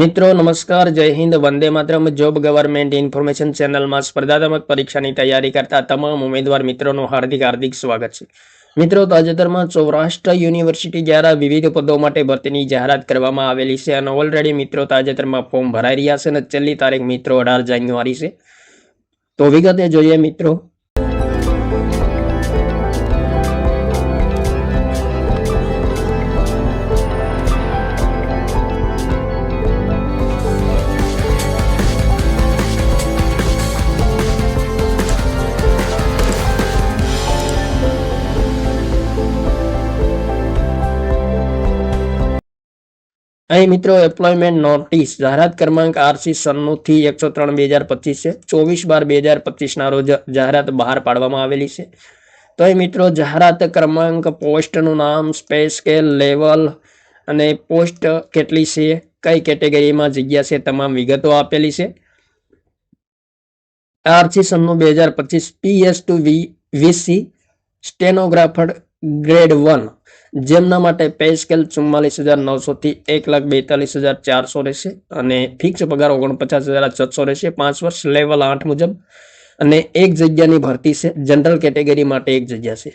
મિત્રો, નમસ્કાર, જય હિન્દ, વંદે માતરમ. જોબ ગવર્મેન્ટ ઇન્ફોર્મેશન ચેનલમાં સ્પર્ધાત્મક પરીક્ષાની તૈયારી કરતા તમામ ઉમેદવાર મિત્રોનું હાર્દિક હાર્દિક સ્વાગત છે. મિત્રો, તાજેતરમાં સૌરાષ્ટ્ર યુનિવર્સિટી દ્વારા વિવિધ પદો માટે ભરતીની જાહેરાત કરવામાં આવેલી છે અને ઓલરેડી મિત્રો તાજેતરમાં ફોર્મ ભરાઈ રહ્યા છે અને છેલ્લી તારીખ મિત્રો અઢાર જાન્યુઆરી છે. તો વિગતે જોઈએ મિત્રો અહીં મિત્રો એમ્પ્લોયમેન્ટ નોટિસ જાહેરાત ક્રમાંક આરસી સન્નું થી એકસો ત્રણ બે હજાર પચીસ છે. ચોવીસ બાર બે હજાર પચીસના રોજ જાહેરાત બહાર પાડવામાં આવેલી છે. તો અહીં મિત્રો, જાહેરાત ક્રમાંક પોસ્ટનું નામ સ્પેસ સ્કેલ લેવલ અને પોસ્ટ કેટલી છે, કઈ કેટેગરીમાં જગ્યા છે, તમામ વિગતો આપેલી છે. આરસી સન્નુ બે હજાર પચીસ PS to V VC stenographer grade one જેમના માટે પે સ્કેલ ચુમ્માલીસ હજાર નવસો થી એક લાખ બેતાલીસ હજાર ચારસો રહેશે અને ફિક્સ પગાર ઓગણપચાસ હજાર છસો રહેશે. પાંચ વર્ષ લેવલ આઠ મુજબ. અને એક જગ્યાની ભરતી છે. જનરલ કેટેગરી માટે એક જગ્યા છે.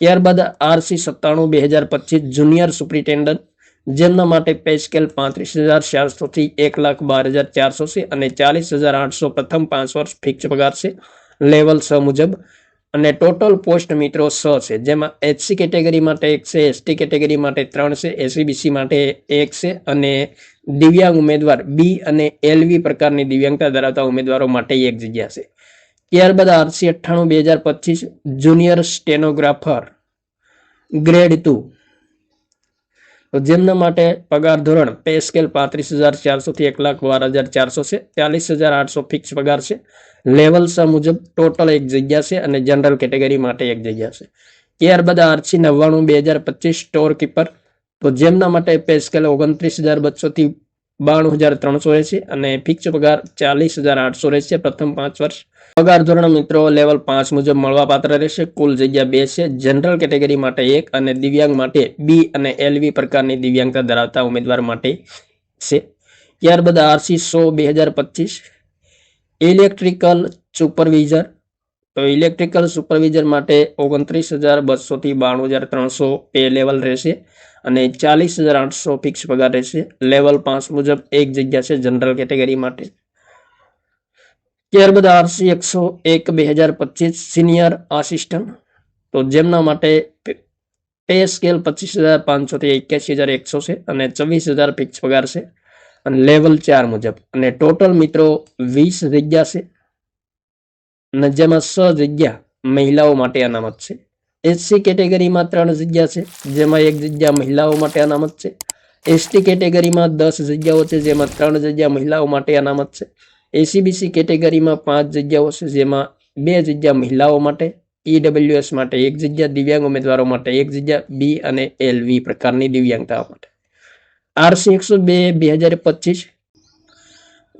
ત્યારબાદ આરસી સત્તાણું બે હજાર પચીસ જુનિયર સુપ્રિન્ટેન્ડન્ટ જેમના માટે પે સ્કેલ પાંત્રીસ હજાર ચારસો થી એક લાખ બાર હજાર ચારસો છે અને ચાલીસ હજાર આઠસો પ્રથમ પાંચ વર્ષ ફિક્સ પગાર છે. લેવલ છ મુજબ. અને ટોટલ પોસ્ટ મિત્રો સો છે. જેમાં એચસી કેટેગરી માટે એક છે એસટી કેટેગરી માટે ત્રણ છે એસીબીસી માટે એક છે અને દિવ્યાંગ ઉમેદવાર બી અને એલવી પ્રકારની દિવ્યાંગતા ધરાવતા ઉમેદવારો માટે એક જગ્યા છે. ત્યારબાદ આરસી અઠ્ઠાણું, બે હજાર પચીસ, જુનિયર સ્ટેનોગ્રાફર, ગ્રેડ ટુ. તો જેમના માટે પગાર ધોરણ પે સ્કેલ પાંત્રીસ હજાર ચારસો થી એક લાખ બાર હજાર ચારસો છે, ચાલીસ હજાર આઠસો ફિક્સ પગાર છે. લેવલ મુજબ ટોટલ એક જગ્યા છે અને જનરલ કેટેગરી માટે એક જગ્યા છે. ત્યારબાદ આરસી નવ્વાણું બે હજાર પચીસ સ્ટોર કીપર તો જેમના માટે પે સ્કેલ ઓગણત્રીસ હજાર બસો થી બાણું હજાર ત્રણસો રહેશે અને ફિક્સ પગાર ચાલીસ હજાર આઠસો રહેશે પ્રથમ પાંચ વર્ષ પગાર ધોરણ મિત્રો લેવલ પાંચ મુજબ મળવા પાત્ર રહેશે. કુલ જગ્યા બે છે. જનરલ કેટેગરી માટે એક અને દિવ્યાંગ માટે બી અને એલવી પ્રકારની દિવ્યાંગતા ધરાવતા ઉમેદવાર માટે છે. ત્યારબાદ આરસી સો બે હજાર પચીસ. ઇલેક્ટ્રિકલ સુપરવિઝર તો ઇલેક્ટ્રિકલ સુપરવિઝર માટે ઓગણત્રીસ હજાર બસોથી બાણું હજાર ત્રણસો પે લેવલ રહેશે અને ચાલીસ હજાર આઠસો ફિક્સ પગાર રહેશે. લેવલ પાંચ મુજબ એક જગ્યા છે જનરલ કેટેગરી માટે. ત્યારબાદ આરસી એકસો એક બે હજાર પચીસ સિનિયર આસિસ્ટન્ટ. તો જેમના માટે પે સ્કેલ પચીસ હજાર પાંચસોથી એક્યાસી હજાર એકસો છે અને ચોવીસ હજાર ફિક્સ પગાર છે અને લેવલ ચાર મુજબ. અને ટોટલ મિત્રો વીસ જગ્યા છે અને જેમાં છ જગ્યા મહિલાઓ માટે અનામત છે. એસસી કેટેગરીમાં ત્રણ જગ્યા છે, જેમાં એક જગ્યા મહિલાઓ માટે અનામત છે. એસટી કેટેગરીમાં દસ જગ્યાઓ છે, જેમાં ત્રણ જગ્યા મહિલાઓ માટે અનામત છે. એસીબીસી કેટેગરીમાં પાંચ જગ્યાઓ છે, જેમાં બે જગ્યા મહિલાઓ માટે ઈડબ્લ્યુએસ માટે એક જગ્યા, દિવ્યાંગ ઉમેદવારો માટે એક જગ્યા બી અને એલ વી પ્રકારની દિવ્યાંગતા માટે. આરસી એકસો બે બે હજાર પચીસ.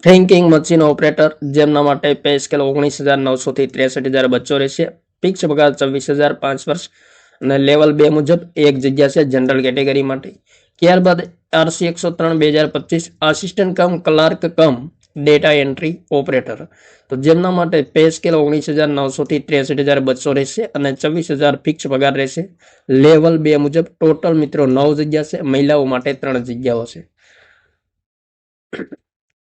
થેન્કિંગ મશીન ઓપરેટર જેમના માટે પે સ્કેલ ઓગણીસ હજાર નવસો થી ત્રેસઠ હજાર બચ્ચો રહેશે. ફિક્સ પગાર ચોવીસ હજાર પાંચ વર્ષ. અને લેવલ બે મુજબ એક જગ્યા છે જનરલ કેટેગરી માટે. ત્યારબાદ આરસી એકસો ત્રણ, બે હજાર પચીસ. Assistant cum clerk cum. Data entry operator તો જેમના માટે પે સ્કેલ ઓગણીસ હજાર નવસોથી ત્રેસઠ હજાર બસો રહેશે અને છવ્વીસ હજાર ફિક્સ પગાર રહેશે. લેવલ બે મુજબ ટોટલ મિત્રો નવ જગ્યા છે, મહિલાઓ માટે ત્રણ જગ્યાઓ છે.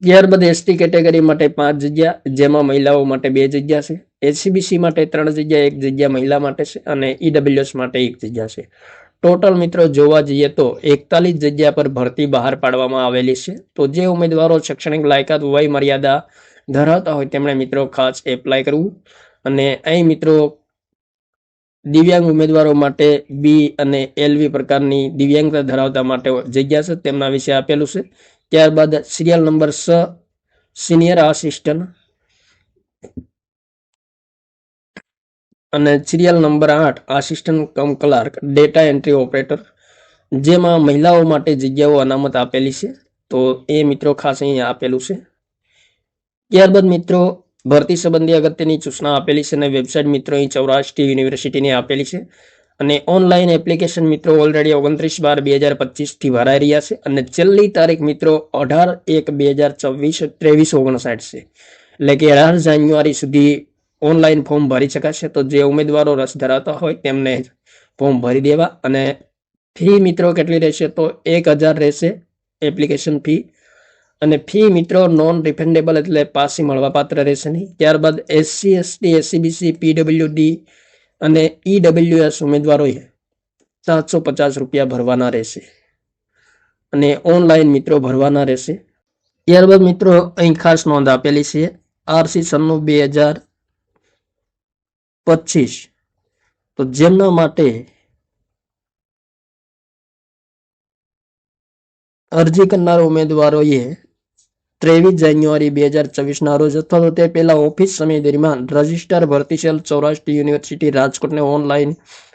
ત્યારબાદ એસટી કેટેગરી માટે પાંચ જગ્યા, જેમાં મહિલાઓ માટે બે જગ્યા છે. એસીબીસી માટે ત્રણ જગ્યા, એક જગ્યા મહિલા માટે છે અને ઈડબ્લ્યુએસ માટે એક જગ્યા છે. ટોટલ મિત્રો જોવા જઈએ તો એકતાલીસ જગ્યા પર ભરતી બહાર પાડવામાં આવેલી છે. તો જે ઉમેદવારો શૈક્ષણિક લાયકાત, વય મર્યાદા ધરાવતા હોય તેમણે મિત્રો ખાસ એપ્લાય કરવું. અને અહીં મિત્રો દિવ્યાંગ ઉમેદવારો માટે બી અને એલવી પ્રકારની દિવ્યાંગતા ધરાવતા માટે જગ્યા છે તેમના વિશે આપેલું છે. ત્યારબાદ સિરિયલ નંબર સ સિનિયર આસિસ્ટન્ટ અને સિરિયલ નંબર આઠ assistant cum clerk data entry operator જેમાં મહિલાઓ માટે જગ્યાઓ અનામત આપેલી છે. તો એ મિત્રો ખાસ અહીંયા આપેલું છે. ત્યારબાદ મિત્રો, ભરતી સંબંધી અગત્યની સૂચના આપેલી છે અને વેબસાઇટ મિત્રો અહીં સૌરાષ્ટ્ર યુનિવર્સિટીની આપેલી છે. અને ઓનલાઈન એપ્લિકેશન મિત્રો ઓલરેડી ઓગણત્રીસ બાર બે હજાર પચીસથી ભરાઈ રહ્યા છે અને છેલ્લી તારીખ મિત્રો અઢાર એક બે હજાર ચોવીસ ત્રેવીસ ઓગણસાઠ છે. એટલે કે અઢાર જાન્યુઆરી સુધી ઓનલાઈન ફોર્મ ભરી શકાશે તો જે ઉમેદવારો રસ ધરાવતા હોય તેમને ફોર્મ ભરી દેવા અને ફી મિત્રો કેટલી રહેશે તો એક હજાર રહેશે એપ્લિકેશન ફી અને ફી મિત્રો નોન રિફંડેબલ એટલે પાસી મળવાપાત્ર રહેશે નહીં. ત્યારબાદ એસસી એસટી એસસીબીસી પીડબ્લ્યુડી અને ઈડબ્લ્યુએસ ઉમેદવારોએ સાતસો પચાસ રૂપિયા ભરવાના રહેશે અને ઓનલાઈન મિત્રો ભરવાના રહેશે. ત્યારબાદ મિત્રો અહીં ખાસ નોંધ આપેલી છે. આરસી સન્નું બે હજાર પચીસ. તો જેમના માટે અરજી કરનાર ઉમેદવારોએ ત્રેવીસ જાન્યુઆરી બે હજાર ચોવીસના રોજ અથવા તો તે પહેલા ઓફિસ સમય દરમિયાન રજિસ્ટર ભરતી સેલ સૌરાષ્ટ્ર યુનિવર્સિટી રાજકોટને ઓનલાઈન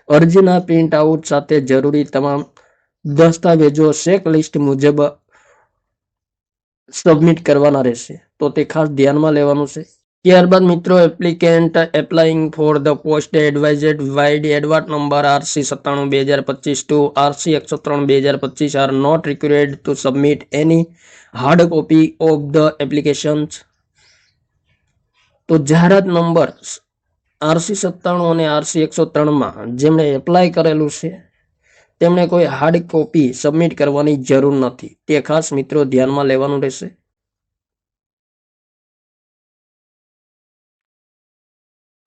અરજીના પ્રિન્ટ આઉટ સાથે જરૂરી તમામ દસ્તાવેજો લિસ્ટ મુજબ સબમિટ કરવાના રહેશે. તો તે ખાસ ધ્યાનમાં લેવાનું છે. ત્યારબાદ મિત્રો applicant applying for the post advertised vide advert number RC સત્તાણું બે હજાર પચીસ ટુ આરસી એકસો ત્રણ બે હજાર પચીસ are not required to submit any hard copy of the applications તો જાહેરાત નંબર આરસી સત્તાણું અને આરસી એકસો ત્રણમાં જેમણે એપ્લાય કરેલું છે, તેમણે કોઈ હાર્ડ કોપી સબમિટ કરવાની જરૂર નથી. તે ખાસ મિત્રો ધ્યાનમાં લેવાનું રહેશે.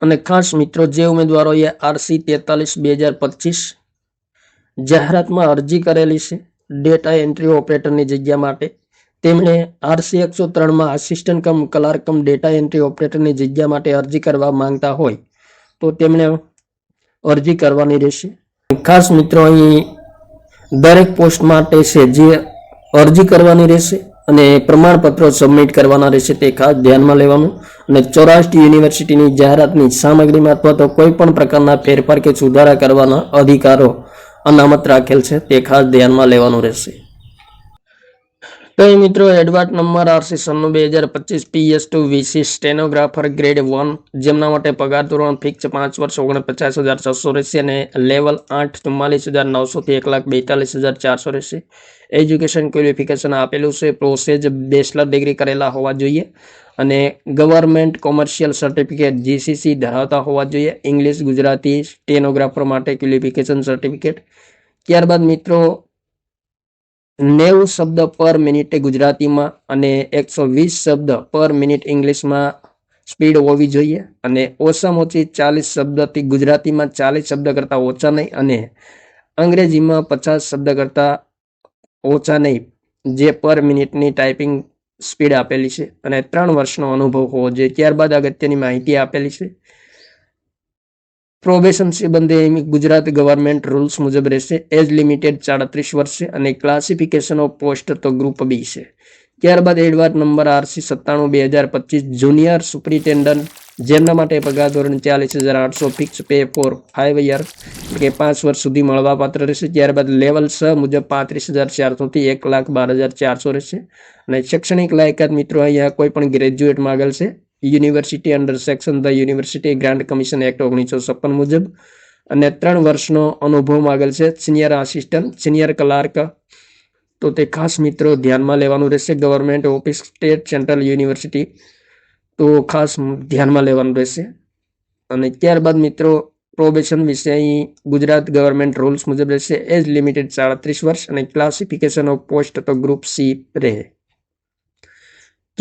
અને ખાસ મિત્રો, જે ઉમેદવારોએ આરસી તેતાલીસ, બે હજાર પચીસ જાહેરાતમાં અરજી કરેલી છે ડેટા એન્ટ્રી ઓપરેટરની જગ્યા માટે. તેમણે આરસી એકસો ત્રણમાં assistant cum clerk data entry ઓપરેટરની જગ્યા માટે અરજી કરવા માંગતા હોય, તો તેમણે અરજી કરવાની રહેશે. ખાસ મિત્રો, અહીં દરેક પોસ્ટ માટે છે, જે અરજી કરવાની રહેશે અને પ્રમાણપત્રો સબમિટ કરવાના રહેશે તે ખાસ ધ્યાનમાં લેવાનું. અને સૌરાષ્ટ્ર યુનિવર્સિટીની જાહેરાતની સામગ્રીમાં અથવા તો કોઈ પણ પ્રકારના ફેરફાર કે સુધારા કરવાના અધિકારો અનામત રાખેલ છે તે ખાસ ધ્યાનમાં લેવાનું રહેશે. તો એ મિત્રો એડવાર્ટ નંબર આરસી સન્નું બે હજાર પચીસ PS to VC stenographer grade one જેમના માટે પગાર ધોરણ ફિક્સ પાંચ વર્ષ ઓગણપચાસ હજાર છસો રહેશે અને લેવલ આઠ ચુમ્માલીસ હજાર નવસોથી એક લાખ બેતાલીસ હજાર ચારસો રહેશે. એજ્યુકેશન ક્વોલિફિકેશન આપેલું છે પ્રોસેજ બેચલર ડિગ્રી કરેલા હોવા જોઈએ અને ગવર્મેન્ટ કોમર્શિયલ સર્ટિફિકેટ જીસીસી ધરાવતા હોવા જોઈએ. ઇંગ્લિશ ગુજરાતી સ્ટેનોગ્રાફર માટે ક્વોલિફિકેશન સર્ટિફિકેટ ત્યારબાદ મિત્રો નેવું શબ્દ પર મિનિટે ગુજરાતીમાં અને એકસો વીસ શબ્દ પર મિનિટ ઇંગ્લિશમાં સ્પીડ હોવી જોઈએ. અને ઓછામાં ઓછી ચાલીસ શબ્દથી ગુજરાતીમાં ચાલીસ શબ્દ કરતાં ઓછા નહીં અને અંગ્રેજીમાં પચાસ શબ્દ કરતાં ઓછા નહીં, જે પર મિનિટની ટાઈપિંગ સ્પીડ આપેલી છે. અને ત્રણ વર્ષનો અનુભવ હોવો જોઈએ. ત્યારબાદ અગત્યની માહિતી આપેલી છે. પ્રોબેશન સંબંધે ગુજરાત ગવર્મેન્ટ રૂલ્સ મુજબ રહેશે. એજ લિમિટેડ સાડત્રીસ વર્ષે અને ક્લાસિફિકેશન ઓફ પોસ્ટ તો ગ્રુપ બી છે. ત્યારબાદ એડવાર્ડ નંબર આરસી સત્તાણું બે હજાર પચીસ જુનિયર સુપ્રિન્ટેન્ડન્ટ, જેમના માટે પગાર ધોરણ ચાલીસ હજાર આઠસો fix pay for five year કે પાંચ વર્ષ સુધી મળવાપાત્ર રહેશે. ત્યારબાદ લેવલ છ મુજબ પાંત્રીસ હજાર ચારસોથી એક લાખ બાર હજાર ચારસો રહેશે. અને શૈક્ષણિક લાયકાત મિત્રો, અહીંયા કોઈ પણ ગ્રેજ્યુએટ માગેલ છે university under section the university grant commission act ઓગણીસો છપ્પન મુજબ અને ત્રણ વર્ષનો અનુભવ માગેલ છે. સિનિયર આસિસ્ટન્ટ સિનિયર ક્લાર્ક તો તે ખાસ મિત્રો ધ્યાનમાં લેવાનું રહેશે. Government office state central university તો ખાસ ધ્યાનમાં લેવાનું રહેશે. અને ત્યારબાદ મિત્રો પ્રોબેશન વિશે અહીં ગુજરાત ગવર્મેન્ટ રૂલ્સ મુજબ રહેશે. એજ લિમિટેડ સાડત્રીસ વર્ષ અને ક્લાસિફિકેશન ઓફ પોસ્ટ તો ગ્રુપ સી રહે.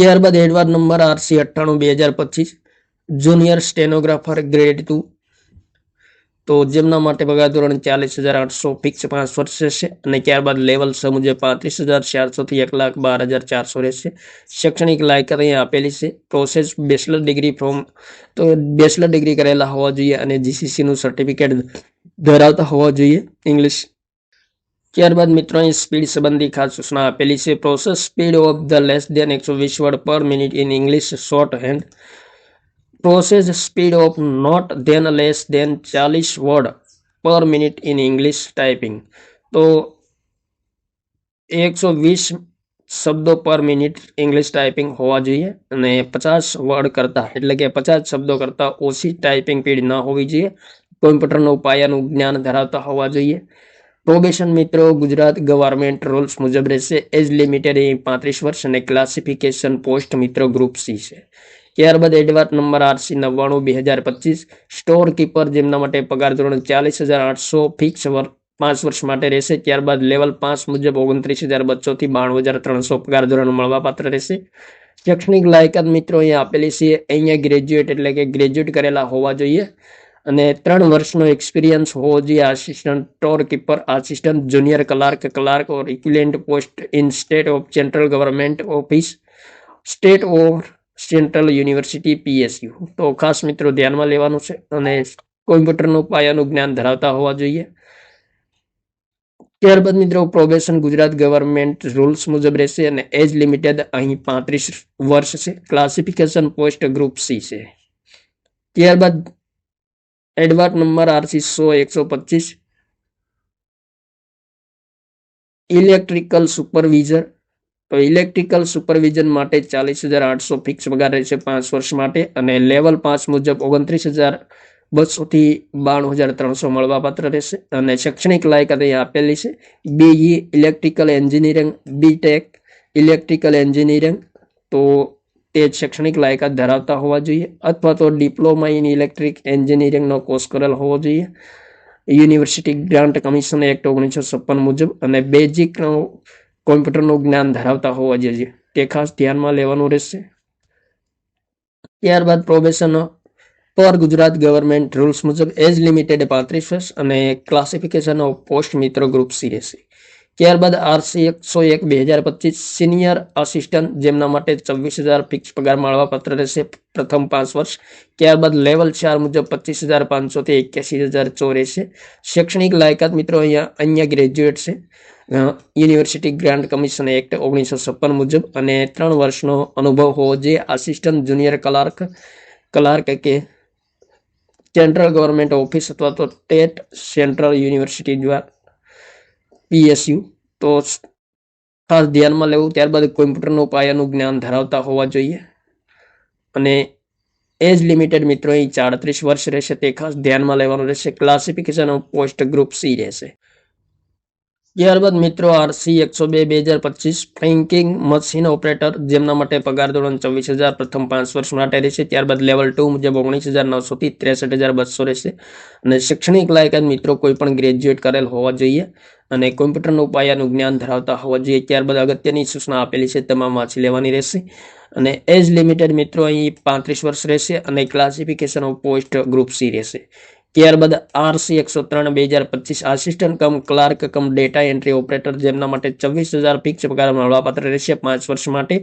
ત્યારબાદ એડવાર્ડ નંબર આરસી અઠ્ઠાણું, બે હજાર પચીસ. Junior stenographer grade two. તો જેમના માટે પગાર ધોરણ ચાલીસ હજાર આઠસો, ફિક્સ પાંચ વર્ષ રહેશે. અને ત્યારબાદ લેવલ સ મુજબ પાંત્રીસ હજાર ચારસોથી એક લાખ બાર હજાર ચારસો રહેશે. શૈક્ષણિક લાયકાત અહીંયા આપેલી છે. પ્રોસેસ બેચલર ડિગ્રી ફ્રોમ, તો બેચલર ડિગ્રી કરેલા હોવા જોઈએ અને જીસીસીનું સર્ટિફિકેટ ધરાવતા હોવા જોઈએ. ઇંગ્લિશ ત્યારબાદ મિત્રો સ્પીડ સંબંધી ખાસ સૂચના આપેલી છે. Process speed of the less than એકસો વીસ word per minute in English, shorthand. Process speed of not then less than ચાલીસ word per minute in English typing. તો એકસો વીસ શબ્દો પર મિનિટ ઇંગ્લિશ ટાઈપિંગ હોવા જોઈએ અને પચાસ વર્ડ કરતાં, એટલે કે પચાસ શબ્દો કરતાં ઓછી ટાઈપિંગ સ્પીડ ન હોવી જોઈએ. કોમ્પ્યુટરનું પાયાનું જ્ઞાન ધરાવતા હોવા જોઈએ. પ્રોબેશન મિત્રો, ગુજરાત ગવર્મેન્ટ રૂલ્સ મુજબ રહેશે. એજ લિમિટેડ એ પાંત્રીસ વર્ષ અને ક્લાસિફિકેશન પોસ્ટ મિત્રો ગ્રુપ સી છે. ત્યારબાદ એડવાર્ટ નંબર આરસી નવ્વાણું બે હજાર પચીસ. સ્ટોર કીપર જેમના માટે પગાર ધોરણ ચાલીસ હજાર આઠસો ફિક્સ પાંચ વર્ષ માટે રહેશે. ત્યારબાદ લેવલ પાંચ મુજબ ઓગણત્રીસ હજાર બસોથી બાણું હજાર ત્રણસો પગાર ધોરણ મળવાપાત્ર રહેશે. શૈક્ષણિક લાયકાત મિત્રો અહીંયા આપેલી છે. અહીંયા ગ્રેજ્યુએટ એટલે કે ગ્રેજ્યુએટ કરેલા હોવા જોઈએ. અને ત્રણ વર્ષનો એક્સપિરિયન્સ હોવો જોઈએ assistant store keeper assistant junior clerk clerk or equivalent post in state of central government office state or central university PSU તો ખાસ મિત્રો ધ્યાનમાં લેવાનું છે અને કોમ્પ્યુટરનું પાયાનું જ્ઞાન ધરાવતા હોવા જોઈએ. ત્યારબાદ મિત્રો પ્રોબેશન ગુજરાત ગવર્મેન્ટ રૂલ્સ મુજબ રહેશે અને એજ લિમિટેડ અહીં પાંત્રીસ વર્ષ છે. ક્લાસિફિકેશન પોસ્ટ ગ્રુપ સી છે. ત્યારબાદ એડવાર્ટ નંબર આરસી સો એકસો પચીસ. Electrical supervisor. તો ઇલેક્ટ્રિકલ સુપરવિઝન માટે ચાલીસ હજાર આઠસો ફિક્સ પગાર રહેશે પાંચ વર્ષ માટે અને લેવલ પાંચ મુજબ ઓગણત્રીસ હજાર બસોથી બાણું હજાર ત્રણસો મળવાપાત્ર રહેશે. અને શૈક્ષણિક લાયકાત અહીં આપેલી છે. BE electrical engineering, BTech electrical engineering. તો તે શૈક્ષણિક લાયકાત ધરાવતા હોવા જોઈએ અથવા તો ડિપ્લોમા ઇન ઇલેક્ટ્રિક એન્જિનિયરિંગનો કોર્સ કરેલ હોવો જોઈએ. યુનિવર્સિટી ગ્રાન્ટ કમિશન એક્ટ ઓગણીસો છપ્પન મુજબ અને બેઝિક કોમ્પ્યુટરનું જ્ઞાન ધરાવતા હોવા જોઈએ તે ખાસ ધ્યાનમાં લેવાનું રહેશે. ત્યારબાદ પ્રોબેશન પર ગુજરાત ગવર્મેન્ટ રૂલ્સ મુજબ એજ લિમિટેડ પાંત્રીસ વર્ષ અને ક્લાસિફિકેશન ઓફ પોસ્ટ મિત્ર ગ્રુપ સી રહેશે. ત્યારબાદ આરસી એકસો એક બે હજાર પચીસ સિનિયર આસિસ્ટન્ટ જેમના માટે છવ્વીસ હજાર ફિક્સ પગાર મળવાપાત્ર રહેશે પ્રથમ પાંચ વર્ષ. ત્યારબાદ લેવલ ચાર મુજબ પચીસ હજાર પાંચસોથી એક્યાસી હજાર ચો રહેશે. શૈક્ષણિક લાયકાત મિત્રો અહીંયા અહીંયા ગ્રેજ્યુએટ છે. યુનિવર્સિટી ગ્રાન્ટ કમિશન એક્ટ ઓગણીસો છપ્પન મુજબ અને ત્રણ વર્ષનો અનુભવ હોવો જોઈએ. આસિસ્ટન્ટ જુનિયર ક્લાર્ક ક્લાર્ક કે સેન્ટ્રલ ગવર્મેન્ટ ઓફિસ અથવા તો ટેટ સેન્ટ્રલ યુનિવર્સિટી દ્વારા પીએસયુ. તો ખાસ ધ્યાનમાં લેવું ત્યારબાદ કોમ્પ્યુટરનું પાયાનું જ્ઞાન ધરાવતા હોવા જોઈએ. અને એજ લિમિટેડ મિત્રો, અહીં ચાડત્રીસ વર્ષ રહેશે તે ખાસ ધ્યાનમાં લેવાનું રહેશે. Classification of post group C રહેશે. ત્યારબાદ મિત્રો આરસી એકસો બે બે હજાર પચીસ ફ્રેન્કિંગ મશીન ઓપરેટર જેમના માટે પગાર ધોરણ ચોવીસ હજાર, પ્રથમ પાંચ વર્ષ માટે રહેશે. ત્યારબાદ લેવલ ટુ મુજબ ઓગણીસ હજાર નવસોથી ત્રેસઠ હજાર બસો રહેશે. અને શૈક્ષણિક લાયકાત મિત્રો કોઈ પણ ગ્રેજ્યુએટ કરેલ હોવા જોઈએ અને કોમ્પ્યુટરનું પાયાનું જ્ઞાન ધરાવતા હોવા જોઈએ. ત્યારબાદ અગત્યની સૂચના આપેલી છે, તમામ વાંચી લેવાની રહેશે. અને એજ લિમિટેડ મિત્રો અહીં પાંત્રીસ વર્ષ રહેશે અને classification of post group C રહેશે. ત્યારબાદ આરસી એકસો ત્રણ બે હજાર પચીસ assistant cum clerk cum data entry operator જેમના માટે છવ્વીસ હજાર ફિક્સ પગાર મળવાપાત્ર રહેશે પાંચ વર્ષ માટે.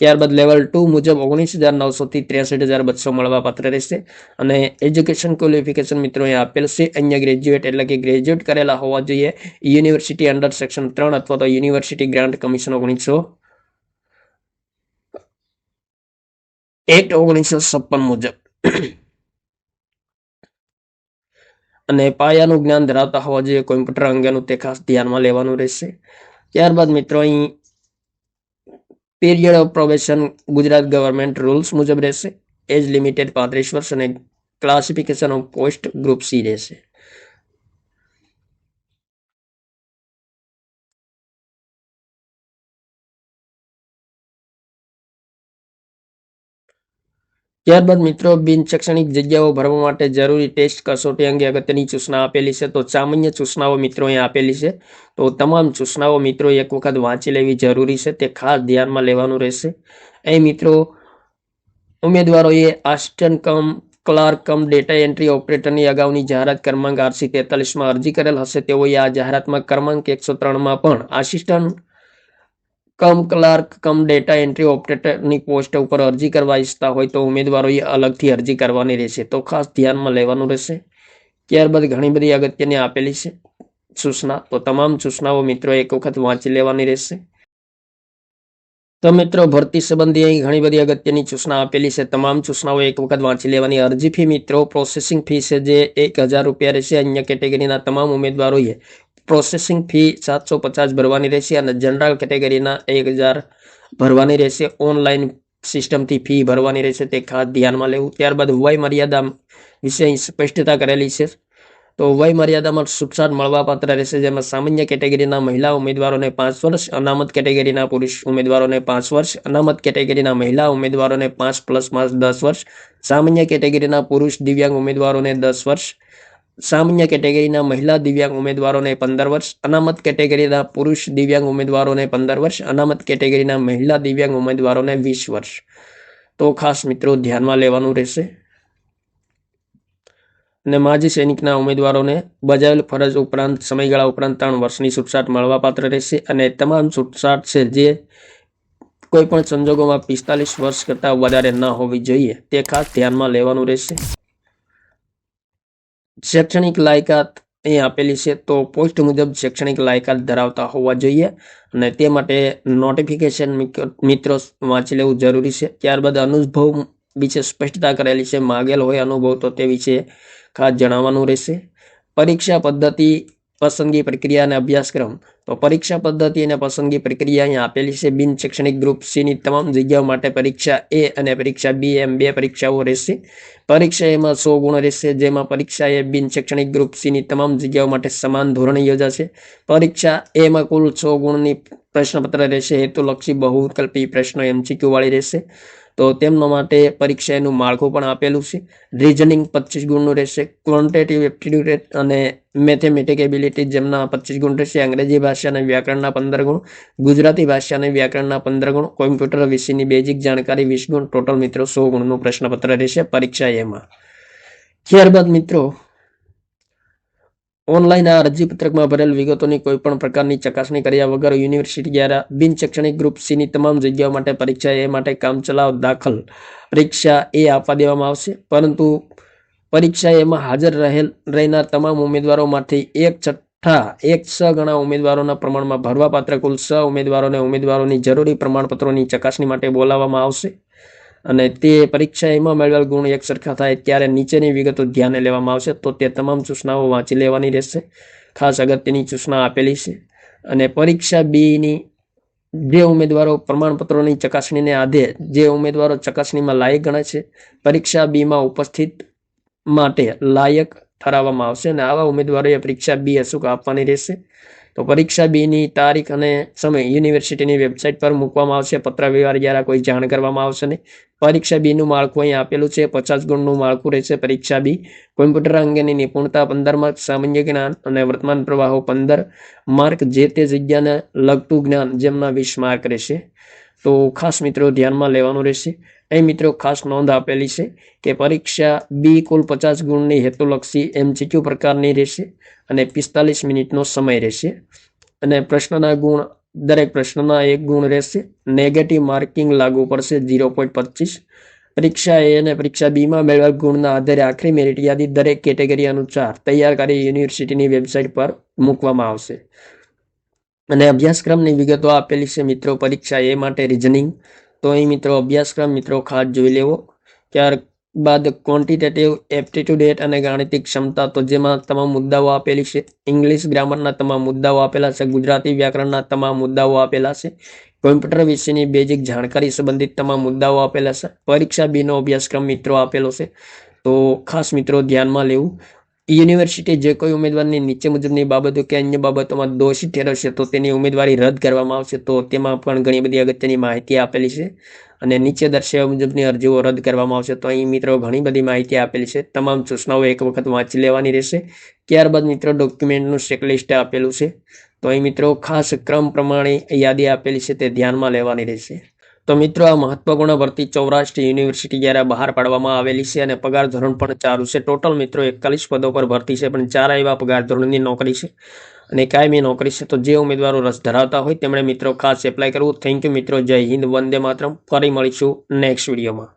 ત્યારબાદ લેવલ ટુ મુજબ ઓગણીસ હજાર નવસોથી ત્રેસઠ હજાર બસો મળવાપાત્ર રહેશે. અને એજ્યુકેશન ક્વોલિફિકેશન મિત્રો અહીંયા આપેલ છે. અહીંયા ગ્રેજ્યુએટ એટલે કે ગ્રેજ્યુએટ કરેલા હોવા જોઈએ. યુનિવર્સિટી અંડર સેક્શન ત્રણ અથવા તો યુનિવર્સિટી ગ્રાન્ટ કમિશન ઓગણીસો એક્ટ ઓગણીસો છપ્પન મુજબ. અને પાયાનું જ્ઞાન ધરાવતા હોવા જોઈએ કોમ્પ્યુટર અંગેનું તે ખાસ ધ્યાનમાં લેવાનું રહેશે. ત્યારબાદ મિત્રો, અહીં period of probation Gujarat government rules મુજબ રહેશે. એજ લિમિટેડ પાંત્રીસ વર્ષ અને classification of post group C રહેશે. ત્યારબાદ મિત્રો બિન જગ્યાઓ ભરવા માટે જરૂરી ટેસ્ટ કસોટી અંગે અગત્યની સૂચના આપેલી છે. તો સામાન્ય સૂચનાઓ મિત્રો અહીં આપેલી છે. તો તમામ સૂચનાઓ મિત્રો એક વખત વાંચી લેવી જરૂરી છે. તે ખાસ ધ્યાનમાં લેવાનું રહેશે. અહીં મિત્રો ઉમેદવારોએ assistant cum, clerk cum, data entry ઓપરેટરની અગાઉની જાહેરાત ક્રમાંક આરસી તેતાલીસમાં અરજી કરેલ હશે. તેઓએ આ જાહેરાતમાં ક્રમાંક એકસો ત્રણમાં પણ assistant cum clerk, cum data entry ઓપરેટરની પોસ્ટ ઉપર અરજી કરવા ઈચ્છતા હોય તો ઉમેદવારોએ અલગથી અરજી કરવાની રહેશે. તો ખાસ ધ્યાનમાં લેવાનું રહેશે. ત્યારબાદ ઘણી બધી અગત્યની આપેલી છે સૂચના. તો તમામ સૂચનાઓ મિત્રો એક વખત વાંચી લેવાની રહેશે. તો મિત્રો, ભરતી સંબંધી અહીં ઘણી બધી અગત્યની સૂચના આપેલી છે. તમામ સૂચનાઓ એક વખત વાંચી લેવાની. અરજી ફી મિત્રો પ્રોસેસિંગ ફી છે જે એક હજાર રૂપિયા રહેશે. અન્ય કેટેગરીના તમામ ઉમેદવારોએ પ્રોસેસિંગ ફી સાતસો પચાસ ભરવાની રહેશે અને જનરલ કેટેગરીના એક હજાર ભરવાની રહેશે. ઓનલાઈન સિસ્ટમથી ફી ભરવાની રહેશે તે ખાસ ધ્યાનમાં લેવું. ત્યારબાદ વય મર્યાદા વિશે અહીં સ્પષ્ટતા કરેલી છે. તો વય મર્યાદામાં છૂટછાટ મળવાપાત્ર રહેશે. જેમાં સામાન્ય કેટેગરીના મહિલા ઉમેદવારોને પાંચ વર્ષ, અનામત કેટેગરીના પુરુષ ઉમેદવારોને પાંચ વર્ષ, અનામત કેટેગરીના મહિલા ઉમેદવારોને પાંચ પ્લસ પાંચ દસ વર્ષ, સામાન્ય કેટેગરીના પુરુષ દિવ્યાંગ ઉમેદવારોને દસ વર્ષ સામાન્ય કેટેગરીના મહિલા દિવ્યાંગ ઉમેદવારોને પંદર વર્ષ, અનામત કેટેગરીના પુરુષ દિવ્યાંગ ઉમેદવારોને પંદર વર્ષ, અનામત કેટેગરીના મહિલા દિવ્યાંગ ઉમેદવારોને વીસ વર્ષ. તો ખાસ મિત્રો ધ્યાનમાં લેવાનું રહેશે. અને માજી સૈનિકના ઉમેદવારોને બજાવેલ ફરજ ઉપરાંત, સમયગાળા ઉપરાંત ત્રણ વર્ષની છૂટછાટ મળવાપાત્ર રહેશે અને તમામ છૂટછાટ છે જે કોઈપણ સંજોગોમાં પિસ્તાલીસ વર્ષ કરતાં વધારે ન હોવી જોઈએ. તે ખાસ ધ્યાનમાં લેવાનું રહેશે. શૈક્ષણિક લાયકાત એ આપેલી છે તો પોસ્ટ મુજબ શૈક્ષણિક લાયકાત ધરાવતા હોવા જોઈએ અને તે માટે નોટિફિકેશન મિત્રો વાંચી લેવું જરૂરી છે. ત્યારબાદ અનુભવ વિશે સ્પષ્ટતા કરેલી છે. માગેલ હોય અનુભવ તો તે વિશે ખાસ જણાવવાનું રહેશે. પરીક્ષા પદ્ધતિ પસંદગી પ્રક્રિયા અને અભ્યાસક્રમ. તો પરીક્ષા પદ્ધતિ અને પસંદગી પ્રક્રિયા અહીં આપેલી છે. બિન શૈક્ષણિક ગ્રુપ સીની તમામ જગ્યાઓ માટે પરીક્ષા એ અને પરીક્ષા બી એમ બે પરીક્ષાઓ રહેશે. પરીક્ષા એમાં સો ગુણ રહેશે, જેમાં પરીક્ષા એ બિન શૈક્ષણિક ગ્રુપ સીની તમામ જગ્યાઓ માટે સમાન ધોરણે યોજાશે. પરીક્ષા એમાં કુલ સો ગુણની પ્રશ્નપત્ર રહેશે. હેતુલક્ષી બહુવિકલ્પી પ્રશ્નો એમસીક્યુ વાળી રહેશે. તો તેમના માટે પરીક્ષા એનું માળખું પણ આપેલું છે. રિઝનિંગ પચીસ ગુણનું રહેશે, ક્વોન્ટેટિવ એપ્ટિટ્યુડ અને મેથેમેટિક એબિલિટી જેમના પચીસ ગુણ રહેશે, અંગ્રેજી ભાષા અને વ્યાકરણના પંદર ગુણ, ગુજરાતી ભાષા અને વ્યાકરણના પંદર ગુણ, કોમ્પ્યુટર વિશેની બેઝિક જાણકારી વીસ ગુણ, ટોટલ મિત્રો સો ગુણનું પ્રશ્નપત્ર રહેશે પરીક્ષા એમાં. ત્યારબાદ મિત્રો ઓનલાઈન આ અરજીપત્રકમાં ભરેલ વિગતોની કોઈ પણ પ્રકારની ચકાસણી કર્યા વગર યુનિવર્સિટી દ્વારા બિન શૈક્ષણિક ગ્રુપ સીની તમામ જગ્યાઓ માટે પરીક્ષા એ માટે કામચલાઉ દાખલ. પરીક્ષા એ આપવા દેવામાં આવશે, પરંતુ પરીક્ષા એમાં હાજર રહેલ, રહેનાર તમામ ઉમેદવારોમાંથી એક છઠ્ઠા, એક સ ગણા ઉમેદવારોના પ્રમાણમાં ભરવાપાત્ર કુલ સ ઉમેદવારોને ઉમેદવારોની જરૂરી પ્રમાણપત્રોની ચકાસણી માટે બોલાવવામાં આવશે. અને તે પરીક્ષા એમાં મેળવેલ ગુણ એક સરખા થાય ત્યારે નીચેની વિગતો ધ્યાને લેવામાં આવશે, તો તે તમામ સૂચનાઓ વાંચી લેવાની રહેશે. ખાસ અગત્યની સૂચના આપેલી છે. અને પરીક્ષા બીની જે ઉમેદવારો પ્રમાણપત્રોની ચકાસણીને આધે જે ઉમેદવારો ચકાસણીમાં લાયક ગણાય છે, પરીક્ષા બીમાં ઉપસ્થિત માટે લાયક ઠરાવવામાં આવશે અને આવા ઉમેદવારોએ પરીક્ષા બી અશુક આપવાની રહેશે. તો પરીક્ષા બીની તારીખ અને સમય યુનિવર્સિટીની વેબસાઇટ પર મૂકવામાં આવશે. પત્ર વ્યવહાર દ્વારા કોઈ જાણ કરવામાં આવશે નહીં. પરીક્ષા બીનું માળખું અહીં આપેલું છે. પચાસ ગુણનું માળખું રહેશે પરીક્ષા બી. કોમ્પ્યુટર અંગેની નિપુણતા પંદર માર્ક, સામાન્ય જ્ઞાન અને વર્તમાન પ્રવાહો પંદર માર્ક, જે તે જગ્યાને લગતું જ્ઞાન, જેમના વીસ માર્ક રહેશે. તો ખાસ મિત્રો ધ્યાનમાં લેવાનું રહેશે. અહીં મિત્રો ખાસ નોંધ આપેલી છે કે પરીક્ષા બી કુલ પચાસ ગુણની હેતુલક્ષી એમસીક્યુ પ્રકારની રહેશે અને પિસ્તાલીસ મિનિટનો સમય રહેશે. અને પ્રશ્નના ગુણ, દરેક પ્રશ્નના એક ગુણ રહેશે. નેગેટિવ માર્કિંગ લાગુ પડશે ઝીરો પોઈન્ટ પચીસ. પરીક્ષા એ અને પરીક્ષા બીમાં મેળવેલ ગુણના આધારે આખરી મેરિટ યાદી દરેક કેટેગરી અનુસાર તૈયાર કરી યુનિવર્સિટીની વેબસાઇટ પર મૂકવામાં આવશે. અને અભ્યાસક્રમની વિગતો આપેલી છે મિત્રો, પરીક્ષા એ માટે રિઝનિંગ તો અહીં મિત્રો અભ્યાસક્રમ, મિત્રો ખાસ જોઈ લેવો. ત્યારબાદ ક્વોન્ટિટેટિવ એપ્ટિટ્યુડેટ અને ગાણિતિક ક્ષમતા, તો જેમાં તમામ મુદ્દાઓ આપેલી છે. ઇંગ્લિશ ગ્રામરના તમામ મુદ્દાઓ આપેલા છે. ગુજરાતી વ્યાકરણના તમામ મુદ્દાઓ આપેલા છે. કોમ્પ્યુટર વિશેની બેઝિક જાણકારી સંબંધિત તમામ મુદ્દાઓ આપેલા છે. પરીક્ષા બીનો અભ્યાસક્રમ મિત્રો આપેલો છે. તો ખાસ મિત્રો ધ્યાનમાં લેવું. યુનિવર્સિટી જે કોઈ ઉમેદવારની નીચે મુજબની બાબતો કે અન્ય બાબતોમાં દોષી ઠેરવશે, તો તેની ઉમેદવારી રદ કરવામાં આવશે. તો તેમાં પણ ઘણી બધી અગત્યની માહિતી આપેલી છે. અને નીચે દર્શાવ્યા મુજબની અરજીઓ રદ કરવામાં આવશે. તો અહીં મિત્રો ઘણી બધી માહિતી આપેલી છે. તમામ સૂચનાઓ એક વખત વાંચી લેવાની રહેશે. ત્યારબાદ મિત્રો ડોક્યુમેન્ટનું ચેકલિસ્ટ આપેલું છે. તો અહીં મિત્રો ખાસ ક્રમ પ્રમાણે યાદી આપેલી છે તે ધ્યાનમાં લેવાની રહેશે. તો મિત્રો, આ મહત્વપૂર્ણ ભરતી સૌરાષ્ટ્ર યુનિવર્સિટી દ્વારા બહાર પાડવામાં આવેલી છે અને પગાર ધોરણ પણ ચાલુ છે. ટોટલ મિત્રો, એકતાલીસ પદો પર ભરતી છે, પણ ચાર એવા પગાર ધોરણની નોકરી છે અને કાયમી નોકરી છે. તો જે ઉમેદવારો રસ ધરાવતા હોય, તેમણે મિત્રો ખાસ એપ્લાય કરવું. થેન્ક યુ મિત્રો, જય હિન્દ, વંદે માતરમ. ફરી મળીશું નેક્સ્ટ વિડીયોમાં